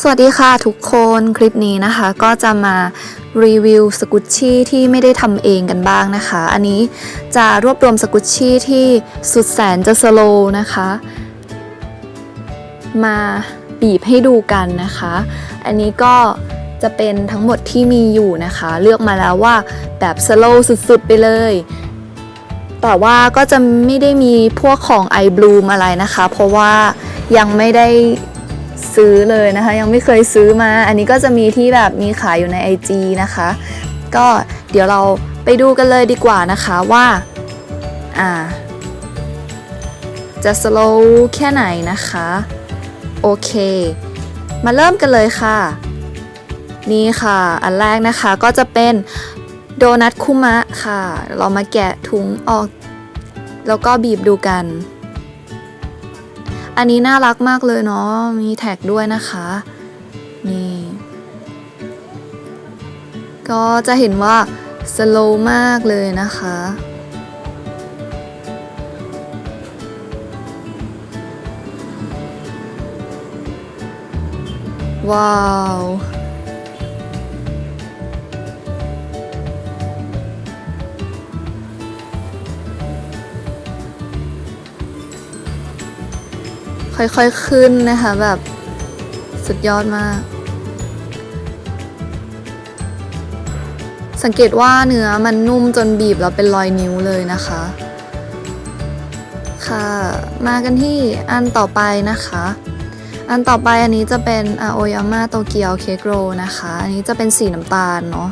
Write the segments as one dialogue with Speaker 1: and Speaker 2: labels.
Speaker 1: สวัสดีค่ะทุกคนคลิปนี้นะคะก็จะมารีวิวสกุชชี่ที่ไม่ได้ทำเองกันบ้างนะคะ อันนี้จะรวบรวมสกุชชี่ที่สุดแสนจะสโลว์นะคะ มาบีบให้ดูกันนะคะ อันนี้ก็จะเป็นทั้งหมดที่มีอยู่นะคะ เลือกมาแล้วว่าแบบสโลว์สุดๆไปเลยแต่ว่าก็จะไม่ได้มีพวกของไอบลูมอะไรนะคะ เพราะว่ายังไม่ได้ ซื้อเลยนะคะ ยังไม่เคยซื้อมา อันนี้ก็จะมีที่แบบมีขายอยู่ใน IG นะคะ ก็เดี๋ยวเราไปดูกันเลยดีกว่านะคะว่าอ่าจะสโลว์แค่ไหนนะคะ โอเค มาเริ่มกันเลยค่ะ นี่ค่ะ อันแรกนะคะก็จะเป็นโดนัทคุมะค่ะ เรามาแกะถุงออก แล้วก็บีบดูกัน อันนี้น่ารักมากเลยเนาะมีแท็กด้วยนะคะนี่ก็จะเห็นว่าสโลว์มากเลยนะคะ ว้าว ค่อยๆขึ้นนะคะแบบสุดยอดมาก สังเกตว่าเนื้อมันนุ่มจนบีบแล้วเป็นรอยนิ้วเลยนะคะ ค่ะ มากันที่อันต่อไปนะคะ อันต่อไปอันนี้จะเป็นอาโอยาม่าโตเกียวเค้กโรนะคะ อันนี้จะเป็นสีน้ำตาลเนาะ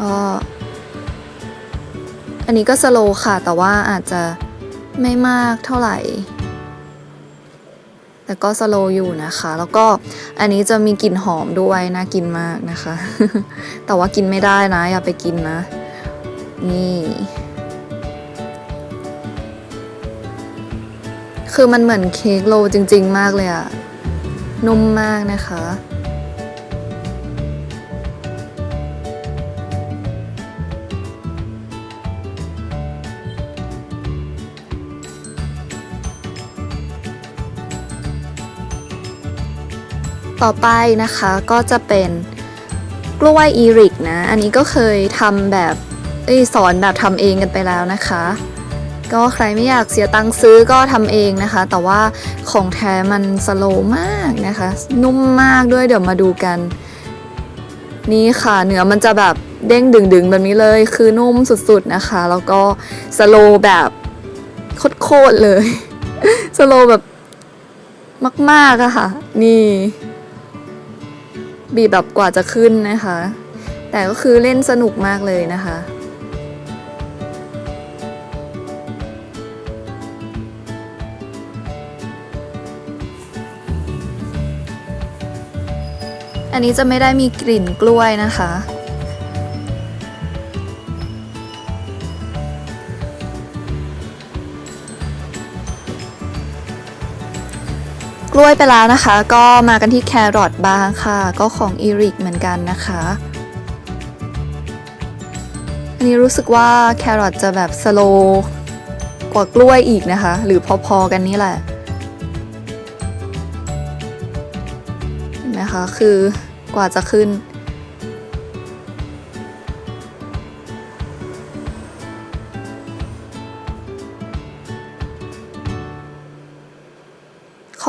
Speaker 1: ก็อันนี้ก็สโลค่ะ แต่ว่าอาจจะไม่มากเท่าไหร่ แต่ก็สโลว์อยู่นะคะ แล้วก็อันนี้จะมีกลิ่นหอมด้วยน่ากินมากนะคะ แต่ว่ากินไม่ได้นะ อย่าไปกินนะ นี่คือมันเหมือนเค้กโลจริง ๆ มากเลยอะนุ่มมากนะคะ ต่อไปนะคะก็จะเป็นกล้วยอีริกนะ อันนี้ก็เคยทำแบบอสอนแบบทำเองกันไปแล้วนะคะ ก็ใครไม่อยากเสียตังค์ซื้อก็ทำเองนะคะ แต่ว่าของแท้มันสโลมากนะคะ นุ่มมากด้วยเดี๋ยวมาดูกัน นี่ค่ะเนื้อมันจะแบบเด้งดึงๆแบบนี้เลย คือนุ่มสุดๆนะคะ แล้วก็สโลแบบโคตรเลย สโลแบบมากๆอะค่ะ นี่ บีบแบบกว่าจะขึ้นนะคะ แต่ก็คือเล่นสนุกมากเลยนะคะอันนี้จะไม่ได้มีกลิ่นกล้วยนะคะ ล้วยไปแล้วนะคะ ก็มากันที่แครอทบ้างค่ะ ก็ของอีริกเหมือนกันนะคะ อันนี้รู้สึกว่าแครอทจะแบบสโลกว่ากล้วยอีกนะคะ หรือพอๆกันนี่แหละนะคะคือกว่าจะขึ้น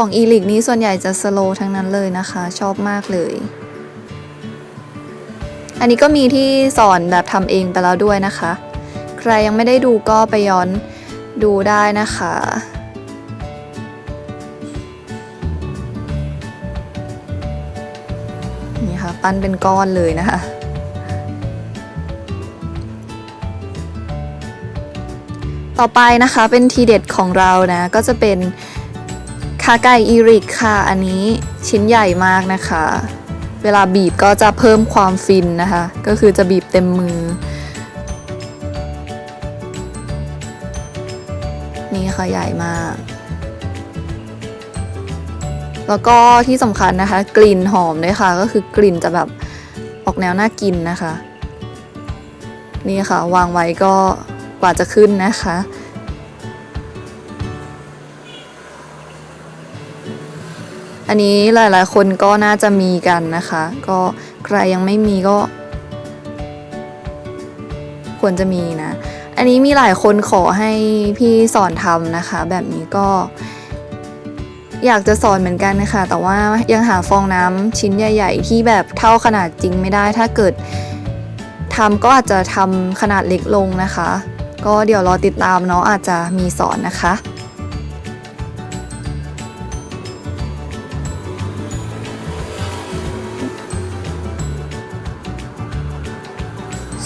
Speaker 1: ของอีลิกนี้ส่วนใหญ่จะสโลทั้งนั้นเลยนะคะ ชอบมากเลย อันนี้ก็มีที่สอนแบบทำเองไปแล้วด้วยนะคะ ใครยังไม่ได้ดูก็ไปย้อนดูได้นะคะนี่ค่ะปั้นเป็นก้อนเลยนะคะต่อไปนะคะเป็นทีเด็ดของเรานะก็จะเป็น ขาไก่อีริกค่ะ อันนี้ชิ้นใหญ่มากนะคะ เวลาบีบก็จะเพิ่มความฟินนะคะ ก็คือจะบีบเต็มมือ นี่ค่ะใหญ่มาก แล้วก็ที่สำคัญนะคะ กลิ่นหอมด้วยค่ะ ก็คือกลิ่นจะแบบออกแนวน่ากินนะคะ นี่ค่ะ วางไว้ก็กว่าจะขึ้นนะคะ อันนี้หลายๆ คนก็น่าจะมีกันนะคะ ก็ใครยังไม่มีก็ ควรจะมีนะ อันนี้มีหลายคนขอให้พี่สอนทำนะคะ แบบนี้ก็ อยากจะสอนเหมือนกันนะคะ แต่ว่ายังหาฟองน้ำชิ้นใหญ่ ๆ ที่แบบเท่าขนาดจริงไม่ได้ ถ้าเกิดทำก็อาจจะทำขนาดเล็กลงนะคะ ก็เดี๋ยวรอติดตามเนาะอาจจะมีสอนนะคะ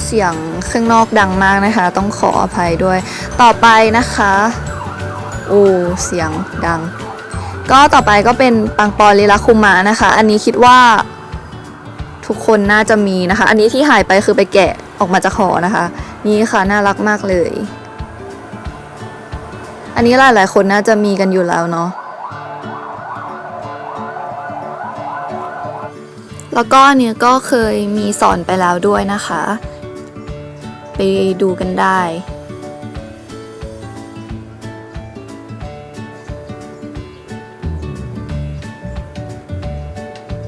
Speaker 1: เสียงข้างนอกดังมากนะคะ ต้องขออภัยด้วย ต่อไปนะคะ โอ้เสียงดัง ก็ต่อไปก็เป็นปังปอลีลาคุมะนะคะ อันนี้คิดว่าทุกคนน่าจะมีนะคะ อันนี้ที่หายไปคือไปแกะออกมาจากหอนะคะ นี่ค่ะน่ารักมากเลย อันนี้หลายๆคนน่าจะมีกันอยู่แล้วเนาะแล้วก็เนี้ยก็เคยมีสอนไปแล้วด้วยนะคะ ไปดูกันได้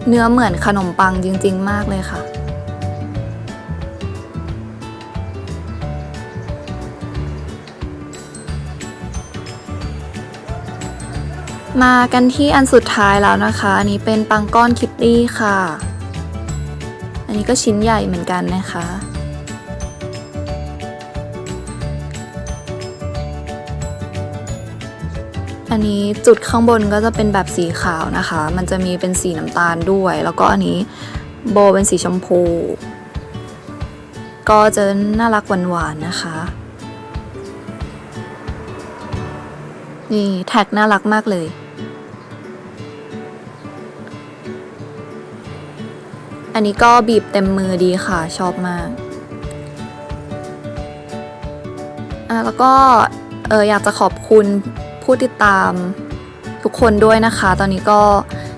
Speaker 1: เนื้อเหมือนขนมปังจริง ๆ มากเลยค่ะมากันที่อันสุดท้ายแล้วนะคะ อันนี้เป็นปังก้อนคิตตี้ค่ะ อันนี้ก็ชิ้นใหญ่เหมือนกันนะคะ นนี้จุดข้างบนก็จะเป็นแบบสีขาวนะคะ มันจะมีเป็นสีน้ำตาลด้วย แล้วก็อันนี้โบเป็นสีชมพู ก็จะน่ารักหวานๆนะคะ นี่แท็กน่ารักมากเลย อันนี้ก็บีบเต็มมือดีค่ะ ชอบมากอะแล้วก็เอออยากจะขอบคุณ ผู้ติดตามทุกคนด้วยนะคะ ตอนนี้ก็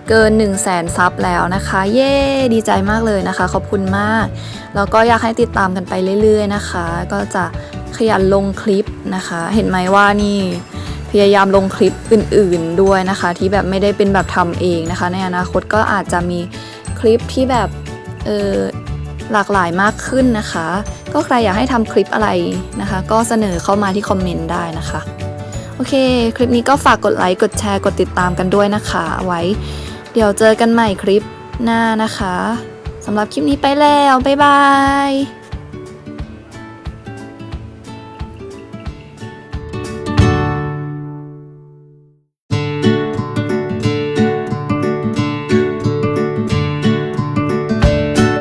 Speaker 1: เกิน 1 0 0 0 0แสนซับแล้วนะคะ เย้ดีใจมากเลยนะคะ ขอบคุณมาก แล้วก็อยากให้ติดตามกันไปเรื่อยๆนะคะ ก็จะขยันลงคลิปนะคะ เห็นไหมว่านี่พยายามลงคลิปอื่นๆด้วยนะคะ ที่แบบไม่ได้เป็นแบบทำเองนะคะ ในอนาคตก็อาจจะมีคลิปที่แบบเออหลากหลายมากขึ้นนะคะ ก็ใครอยากให้ทำคลิปอะไรนะคะ ก็เสนอเข้ามาที่คอมเมนต์ได้นะคะ โอเค คลิปนี้ก็ฝากกดไลค์ กดแชร์ กดติดตามกันด้วยนะคะ ไว้ เดี๋ยวเจอกันใหม่คลิปหน้านะคะสำหรับคลิปนี้ไปแล้ว บ๊ายบาย